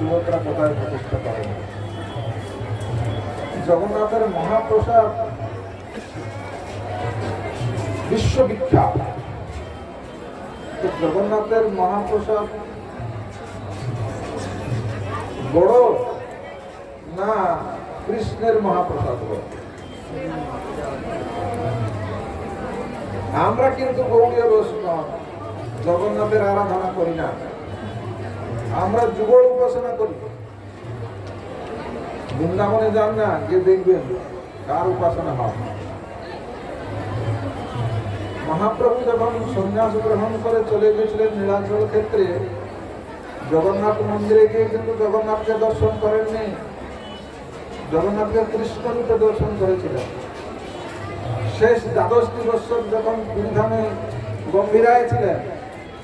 সুভদ্রা কোথায় প্রতিষ্ঠা করেন? জগন্নাথের মহাপ্রসাদ বিশ্ববিখ্যাত। জগন্নাথের মহাপ্রসাদ বড় না কৃষ্ণের মহাপ্রসাদ বড়? আমরা কিন্তু গৌরীয় বৈষ্ণব, জগন্নাথের আরাধনা করি না। আমরা যুগল উপাসনা করি। বৃন্দাবনে যান না, গিয়ে দেখবেন কার উপাসনা হয়। মহাপ্রভু যখন সন্ন্যাস গ্রহণ করে চলে গেছিলেন নীলাচল ক্ষেত্রে, জগন্নাথ মন্দিরে গিয়ে কিন্তু জগন্নাথকে দর্শন করেননি। জগন্নাথকে কৃষ্ণ রূপে দর্শন করেছিলেন। শেষ দ্বাদশটি বৎসর যখন পুরীধামে গম্ভীরায় ছিলেন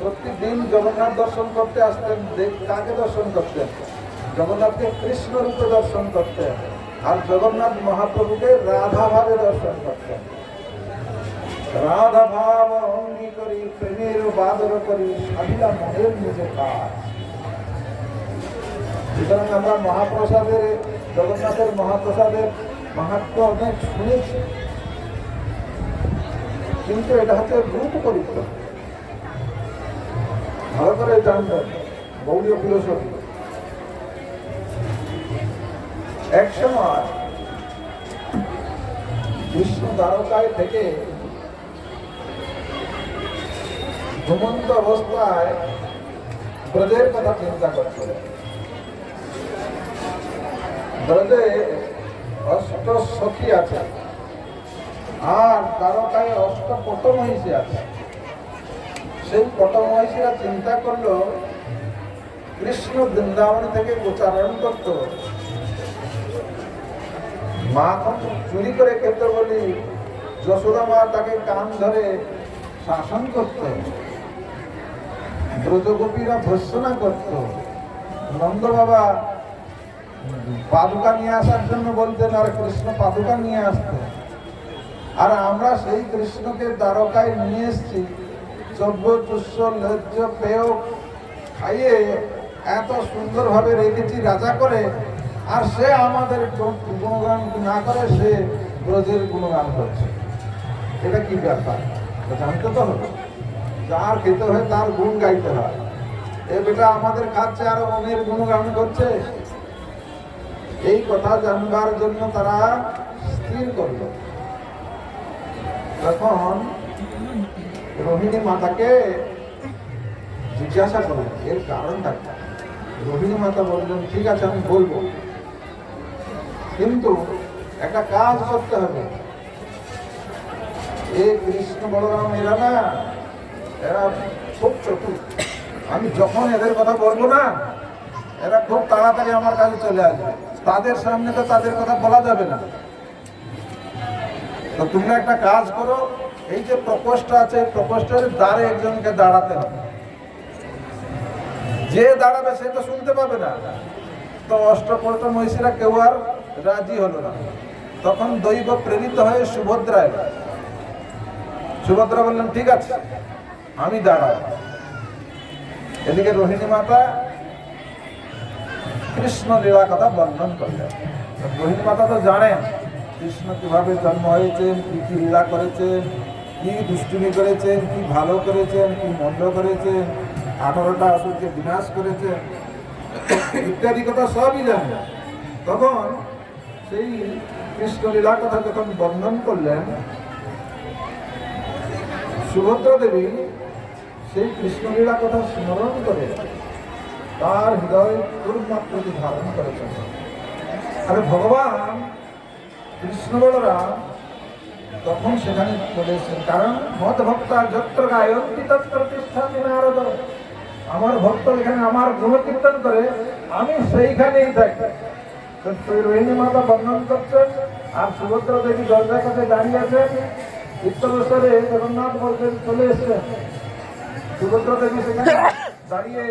প্রতিদিন জগন্নাথ দর্শন করতে আসতেন কাকে দর্শন করতেন জগন্নাথকে কৃষ্ণ রূপে দর্শন করতেন আর জগন্নাথ মহাপ্রভুকে রাধা ভাবে দর্শন করতেন রাধা ভাব অঙ্গী করি, প্রেমের বাদর করি, সাধিলা মনের নিজে কাজ। সুতরাং আমরা মহাপ্রসাদের, জগন্নাথের মহাপ্রসাদের মাহাত্ম অনেক শুনেছি। কিন্তু এটা হচ্ছে রূপ পরিত্র ভালো করে জানবেন গৌরীয় ফিলোসফি। এক সময় দ্বারকায় থেকে ঘুমন্ত অবস্থায় ব্রজের কথা চিন্তা করছিলেন ব্রজে অষ্ট সখী আছে, আর দ্বারকায় অষ্ট পট মহিষী আছে। সেই পটমহিষীরা চিন্তা করল, কৃষ্ণ বৃন্দাবন থেকে গোচারণ করত। মাখন চুরি করে খেতে বলি, যশোদা মা তাকে কান ধরে শাসন করত। ব্রজগোপীরা ভর্সনা করত। নন্দ বাবা পাদুকা নিয়ে আসার জন্য বলতেন, আর কৃষ্ণ পাদুকা নিয়ে আসতো। আর আমরা সেই কৃষ্ণকে দ্বারকায় নিয়ে এসেছি। খাইয়ে এত সুন্দরভাবে রেখেছি রাজা করে, আর সে আমাদের গুণগান না করে, সে ব্রজের গুণগান করছে। এটা কি ব্যাপার? জানতে তো হবে। যার খেতে হয় তার গুণ গাইতে হয়। এ বেটা আমাদের খাচ্ছে, আর অনেক গুণগান করছে। এই কথা জানবার জন্য তারা স্থির করল। তখন রোহিণী মাতাকে জিজ্ঞাসা করলেন এর কারণটা? রোহিণী মাতা বললেন, ঠিক আছে, আমি বলব। কিন্তু একটা কাজ করতে হবে। এ কৃষ্ণ বলরাম, এরা না, এরা খুব চতুর। আমি যখন এদের কথা বলব না, এরা খুব তাড়াতাড়ি আমার কাছে চলে আসবে। তাদের সামনে তো তাদের কথা বলা যাবে না। তো তোমরা একটা কাজ করো এই যে প্রকোষ্ঠটা আছে প্রকোষ্ঠের দ্বারে একজনকে দাঁড়াতে হবে। যে দাঁড়াবে সে তো শুনতে পাবে না। তো অষ্টপল্ট মহিষীরা কেউ আর রাজি হলো না। তখন দৈব প্রেরিত হয়ে সুভদ্রা সুভদ্রা বললেন, ঠিক আছে, আমি দাঁড়াই এদিকে রোহিণী মাতা কৃষ্ণ লীলা কথা বর্ণন করলেন। রোহিণী মাতা তো জানেন, কৃষ্ণ কীভাবে জন্ম হয়েছেন, কি কি লীলা করেছেন কি দুষ্টুমি করেছেন, কি ভালো করেছেন, কি মন্দ করেছেন, আঠারোটা অসুরকে বিনাশ করেছেন, ইত্যাদি কথা সবই জানেন। তখন সেই কৃষ্ণ লীলা কথা যখন বর্ণন করলেন, সুভদ্রা দেবী সেই কৃষ্ণলীলা কথা স্মরণ করে তার হৃদয় দুর্মাত্রটি ধারণ করেছেন। আর ভগবান, কৃষ্ণ বলরাম তখন সেখানে চলে এসেছেন। কারণ মত ভক্তা যত্র গায়ন্তি তত্র তিষ্ঠাতি নারদ। আমার ভক্ত এখানে আমার গুণকীর্তন করে, আমি সেইখানেই থাকি। তো রোহিণী মাতা বর্ণন করছেন, আর সুভদ্রা দেবী দরজার কাছে দাঁড়িয়ে আছেন। চিত্তবসরে জগন্নাথ বলছেন, চলে এসেছেন। সুভদ্রা দেবী সেখানে দাঁড়িয়ে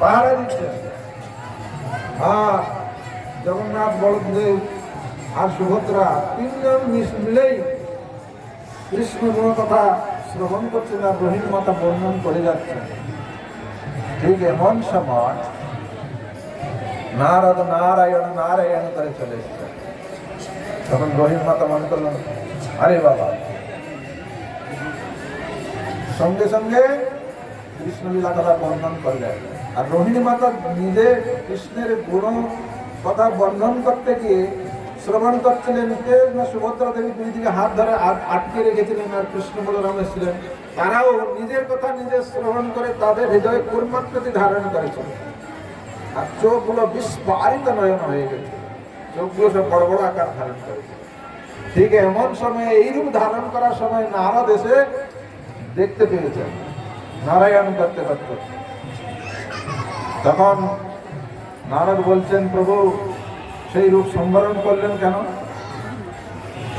পাহারা দিচ্ছেন। আর জগন্নাথ বলদেব আর সুভদ্রা, তিনজন মিলেই কৃষ্ণ গুণ কথা শ্রবণ করছে না রোহিণ মাতা বর্ণন করে যাচ্ছেন ঠিক এমন সময় নারদ নারায়ণ নারায়ণ করে চলে এসছে। তখন রহিম মাতা মনে করলেন, আরে বাবা, সঙ্গে সঙ্গে কৃষ্ণলীলা কথা বর্ণন করলেন। আর রোহিণী মাতা নিজে কৃষ্ণের গুণ কথা বর্ণন করতে গিয়ে শ্রবণ করছিলেন কে না সুভদ্রা দেবী দুই দিকে হাত ধরে আট- আটকে রেখেছিলেন আর কৃষ্ণ বলরাম এসেছিলেন। তারাও নিজের কথা নিজে শ্রবণ করে তাদের হৃদয়ে পূর্ণাকৃতি ধারণ করেছিল। আর চোখগুলো বিস্ফারিত নয়ন হয়ে গেছে। চোখগুলো সব বড় বড় আকার ধারণ করেছে। ঠিক এমন সময়ে, এইরূপ ধারণ করার সময় নারদ এসে দেখতে পেয়েছেন নারায়ণ করতে করতে। তখন নারদ বলছেন, প্রভু সেই রূপ সম্বরণ করলেন কেন?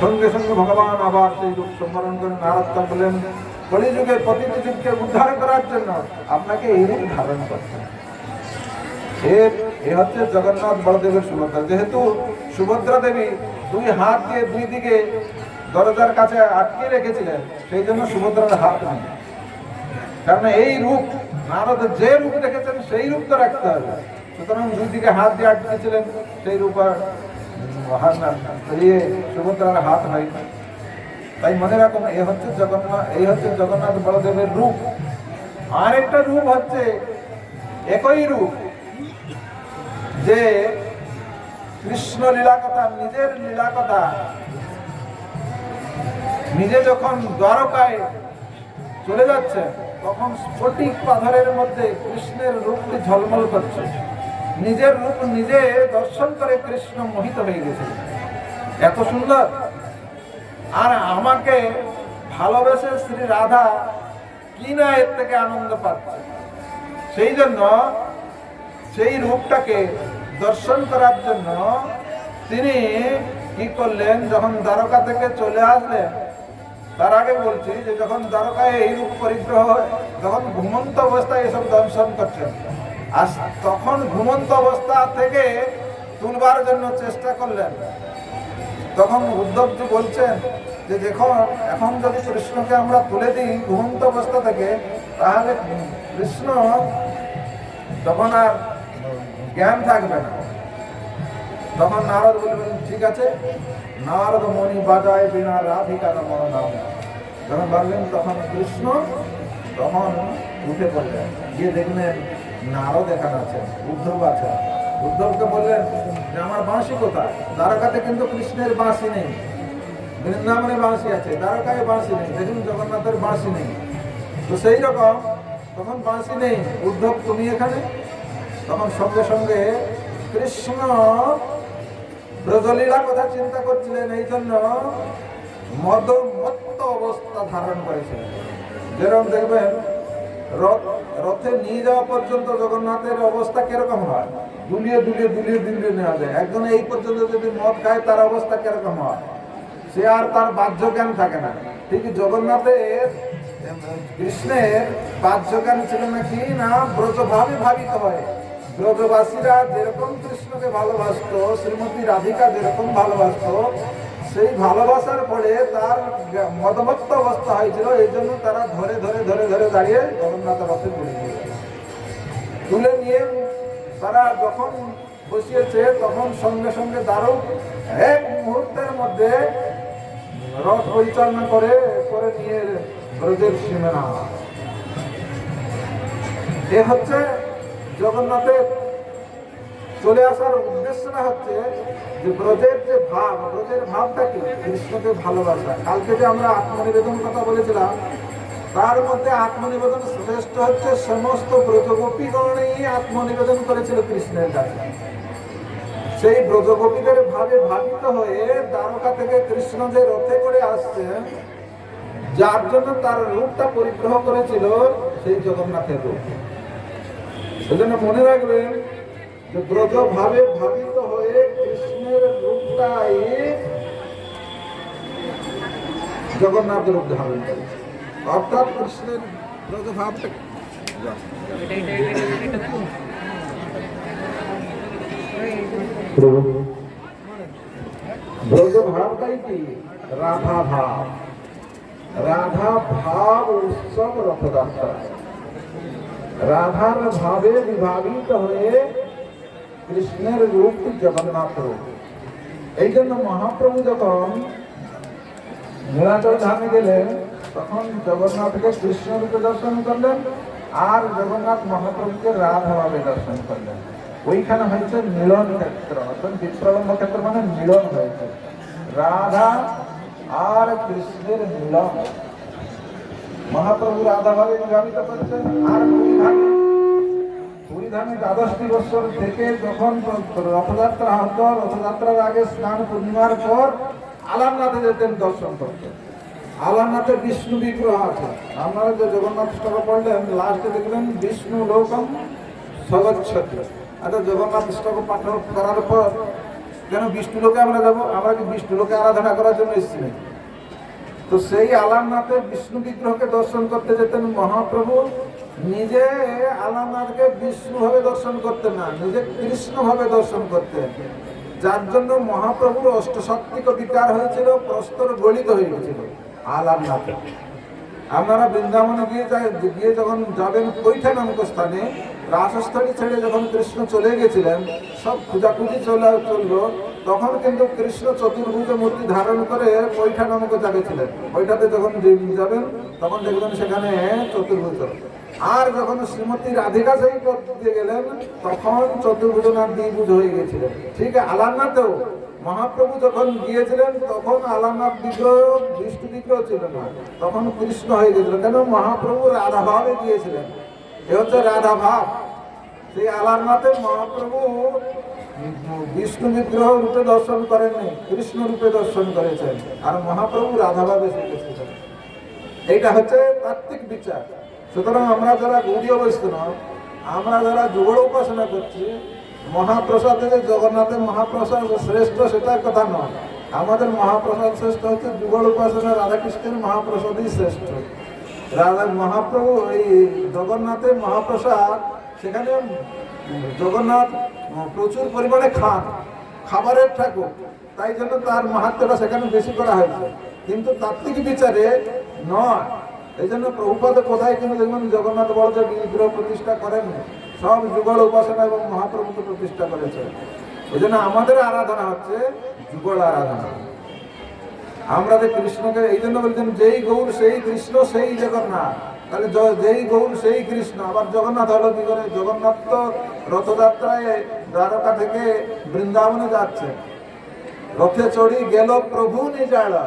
সঙ্গে সঙ্গে ভগবান আবার সেই রূপ সম্বরণ করে নারদ তা বললেন কলিযুগে প্রতিটি যুগকে উদ্ধার করার জন্য আপনাকে এই রূপ ধারণ করতে এ হচ্ছে জগন্নাথ বলদেবের সুভদ্রা। যেহেতু সুভদ্রা দেবী দুই হাত দিয়ে দুই দিকে দরজার কাছে আটকে রেখেছিলেন, সেই জন্য সুভদ্রার হাত নেই। কারণ এই রূপ, নারদ যে রূপ দেখেছেন, সেই রূপ তো রাখতে হবে। সুতরাং দুই দিকে হাত দিয়ে আটকেছিলেন সেই রূপ আর উম, হাত না ইয়ে সুভদ্রার হাত হয়। তাই মনে রাখুন এ হচ্ছে জগন্নাথ এই হচ্ছে জগন্নাথ বলদেবের রূপ। আর একটা রূপ হচ্ছে একই রূপ যে কৃষ্ণ লীলা কথা নিজের লীলা কথা নিজে যখন দ্বারকায় চলে যাচ্ছে তখন স্ফটিক পাথরের মধ্যে কৃষ্ণের রূপটি ঝলমল করছে। নিজের রূপ নিজে দর্শন করে কৃষ্ণ মোহিত হয়ে গেছে। এত সুন্দর। আর আমাকে ভালোবেসে শ্রী রাধা কি না এর থেকে আনন্দ পাচ্ছে? সেই জন্য সেই রূপটাকে দর্শন করার জন্য তিনি কি করলেন? যখন দ্বারকা থেকে চলে আসলেন তার আগে বলছি যে যখন দ্বারকায় এই রূপ পরিগ্রহ হয়, যখন ঘুমন্ত অবস্থায় এসব দর্শন করছেন। আর তখন ঘুমন্ত অবস্থা থেকে তুলবার জন্য চেষ্টা করলেন। তখন উদ্ধবজি বলছেন যে দেখুন, এখন যদি কৃষ্ণকে আমরা তুলে দিই ঘুমন্ত অবস্থা থেকে, তাহলে কৃষ্ণ তখন আর জ্ঞান থাকবে না। তখন নারদ বলবেন ঠিক আছে। নারদ মণি বাজায় বিনা রাধিকা নমন নাম। যখন বললেন তখন কৃষ্ণ তখন উঠে পড়লেন। গিয়ে দেখলেন নারদ এখানে আছেন উদ্ধব আছেন উদ্ধবকে বললেন, যে আমার বাঁশি কোথায়? দ্বারকাতে কিন্তু কৃষ্ণের বাঁশি নেই। বৃন্দাবনে বাঁশি আছে, দ্বারকায় বাঁশি নেই, দেখুন জগন্নাথের বাঁশি নেই। তো সেই রকম, তখন বাঁশি নেই, উদ্ধব তুমি এখানে। তখন সঙ্গে সঙ্গে কৃষ্ণ ব্রজলীলা কথা চিন্তা করছিলেন, এই জন্য মদমত্ত অবস্থা ধারণ করেছিলেন। যেরকম দেখবেন রথ, রথে নিয়ে যাওয়া পর্যন্ত জগন্নাথের অবস্থা কীরকম হয়? দুলিয়ে দুলিয়ে দুলিয়ে দুলিয়ে নেওয়া যায়। একজন এই পর্যন্ত যদি মদ খায়, তার অবস্থা কীরকম হয়? সে আর তার বাহ্য জ্ঞান থাকে না। ঠিক জগন্নাথের, কৃষ্ণের বাহ্য জ্ঞান ছিল নাকি না? ব্রজভাবে ভাবিত হয়। ব্রজবাসীরা যেরকম কৃষ্ণকে ভালোবাসত, শ্রীমতী রাধিকা যেরকম ভালোবাসতো সেই ভালোবাসার ফলে তার মদমত্ত অবস্থা হয়েছিল, এই জন্য তারা ধরে ধরে ধরে ধরে দাঁড়িয়ে জগন্নাথ রথে তুলে নিয়ে তুলে নিয়ে তারা যখন বসিয়েছে, তখন সঙ্গে সঙ্গে দারুণ এক মুহূর্তের মধ্যে রথ পরিচালনা করে করে নিয়ে ব্রজের সীমানা এ হচ্ছে জগন্নাথের চলে আসার উদ্দেশ্যটা হচ্ছে যে ব্রজের যে ভাব, ব্রজের ভাবটা কি কৃষ্ণকে ভালোবাসা। কালকে যে আমরা আত্মনিবেদন কথা বলেছিলাম, তার মধ্যে আত্মনিবেদন শ্রেষ্ঠ হচ্ছে সমস্ত ব্রজগোপীগণেই আত্মনিবেদন করেছিল কৃষ্ণের কাছে। সেই ব্রজগোপীদের ভাবে ভাবিত হয়ে দ্বারকা থেকে কৃষ্ণ যে রথে করে আসছে, যার জন্য তার রূপটা পরিগ্রহ করেছিল সেই জগন্নাথের রূপ। সেজন্য মনে রাখবেন ব্রজ ভাবে ভাবিত হয়ে কৃষ্ণের রূপটাই জগন্নাথ রূপ ধারণ করেছে অর্থাৎ কৃষ্ণের ব্রজ ভাবটা ব্রজ ভাবটাই কি? রাধা ভাব। রাধা ভাব উৎসব রথযাত্রা। রাধার ভাবে বিভাবিত হয়ে কৃষ্ণের রূপ জগন্নাথ রূপ। এই জন্য মহাপ্রভু যখন নীলাচল ধামে গেলেন, তখন জগন্নাথকে কৃষ্ণ রূপে দর্শন করলেন আর জগন্নাথ মহাপ্রভুকে রাধা ভাবে দর্শন করলেন। ওইখানে হয়েছে মিলন ক্ষেত্র। অর্থাৎ বিপ্রলম্ব ক্ষেত্র মানে মিলন হয়েছে। রাধা আর কৃষ্ণের মিলন। মহাপ্রভু রাধাভাবে বিভাবিত করেছেন আর পুরী দ্বাদশটি বছর থেকে যখন রথযাত্রা হতো, রথযাত্রার আগে স্নান পূর্ণিমার পর আলামনাথে যেতেন দর্শন করতেন আলামনাথে বিষ্ণু বিগ্রহ আছে। আপনারা যে জগন্নাথ স্তব পড়লেন, লাস্টে দেখবেন বিষ্ণু লোকম সগচ্ছত্র আচ্ছা জগন্নাথ স্তব পাঠ করার পর কেন বিষ্ণু লোকে আমরা যাব, আমরা কি বিষ্ণু লোকে আরাধনা করার জন্য এসেছি? তো সেই আলামনাথে বিষ্ণু বিগ্রহকে দর্শন করতে যেতেন মহাপ্রভু। নিজে আলামনাথকে বিষ্ণু ভাবে দর্শন করতেন না, নিজে কৃষ্ণ ভাবে দর্শন করতেন। যার জন্য মহাপ্রভুর অষ্টশক্তিক বিকার হয়েছিল, প্রস্তর গলিত হয়ে গেছিল আলামনাথে আপনারা বৃন্দাবনে গিয়ে গিয়ে যখন যাবেন কৈঠা নামক স্থানে রাসস্থলী ছেড়ে যখন কৃষ্ণ চলে গেছিলেন, সব খোঁজাখুঁজি চলে চলল, তখন কিন্তু কৃষ্ণ চতুর্ভুজ মূর্তি ধারণ করে কৈঠা নামক জায়গায় ছিলেন। কৈঠাতে যখন যাবেন, তখন দেখবেন সেখানে চতুর্ভুজ আর যখন শ্রীমতী রাধিকা সেই দিয়ে গেলেন, তখন চতুর্ভুজ না দ্বিভুজ হয়ে গেছিলেন। ঠিক আলারনাথেও মহাপ্রভু যখন গিয়েছিলেন, তখন আলারনাথ বিগ্রহ, বিষ্ণু বিগ্রহ ছিল না। তখন কৃষ্ণ হয়ে গেছিল। কেন? মহাপ্রভু রাধাভাবে গিয়েছিলেন। এ হচ্ছে রাধা ভাব সেই আলারনাথে মহাপ্রভু বিষ্ণু বিগ্রহ রূপে দর্শন করেননি, কৃষ্ণ রূপে দর্শন করেছেন, আর মহাপ্রভু রাধা ভাবে শিখেছিলেন এইটা হচ্ছে তাত্ত্বিক বিচার। সুতরাং আমরা যারা গৌরীয় বৈষ্ণব আমরা যারা যুগল উপাসনা করছি, মহাপ্রসাদে জগন্নাথের মহাপ্রসাদ শ্রেষ্ঠ সেটার কথা নয়। আমাদের মহাপ্রসাদ শ্রেষ্ঠ হচ্ছে যুগল উপাসনা রাধাকৃষ্ণের মহাপ্রসাদই শ্রেষ্ঠ। রাধা মহাপ্রভু এই জগন্নাথের মহাপ্রসাদ সেখানে জগন্নাথ প্রচুর পরিমাণে খান, খাবারের ঠাকুর। তাই জন্য তার মাহাত্মটা সেখানে বেশি করা হয়েছে। কিন্তু তাত্ত্বিক বিচারে নয়। এই জন্য প্রভুপাদ কোথায় কিন্তু দেখবেন জগন্নাথ বলছে, বিগ্রহ প্রতিষ্ঠা করেন সব যুগল উপাসনা এবং মহাপ্রভুকে প্রতিষ্ঠা করেছে ওই জন্য আমাদের আরাধনা হচ্ছে যুগল আরাধনা। আমরা যে কৃষ্ণকে, এই জন্য বলছেন, যেই গৌর, সেই কৃষ্ণ, সেই জগন্নাথ। তাহলে যেই গৌর সেই কৃষ্ণ। আবার জগন্নাথ হলো কি করে? জগন্নাথ তো রথযাত্রায় দ্বারকা থেকে বৃন্দাবনে যাচ্ছে। রথে চড়ি গেল প্রভু নিজাড়া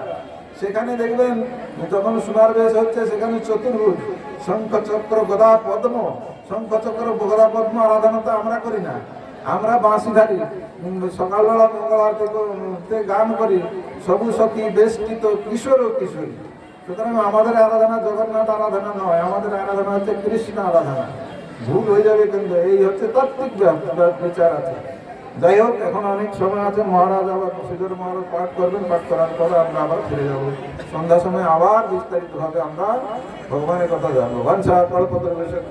সেখানে দেখবেন, যখন সোনার বেশ হচ্ছে, সেখানে চতুর্ভুজ। শঙ্খ চক্র গদা পদ্ম। শঙ্খ চক্র গদা পদ্ম আরাধনা তো আমরা করি না। আমরা বাঁশিধারী। সকালবেলা মঙ্গল আরতি তে গান করি। সবু সখী বেষ্টিত কিশোর ও কিশোরী। সুতরাং আমাদের আরাধনা জগন্নাথ আরাধনা নয়, আমাদের আরাধনা হচ্ছে কৃষ্ণ আরাধনা। ভুল হয়ে যাবে কিন্তু এই হচ্ছে তাত্ত্বিক বিচার আছে। যাই হোক, এখন অনেক সময় আছে, মহারাজ আবার সুযোগ মহারাজ পাঠ করবেন, পাঠ করার পরে আমরা আবার ফিরে যাব। সন্ধ্যার সময় আবার বিস্তারিত ভাবে আমরা ভগবানের কথা জানব। ভগবান সাহা কল্পতর বেশক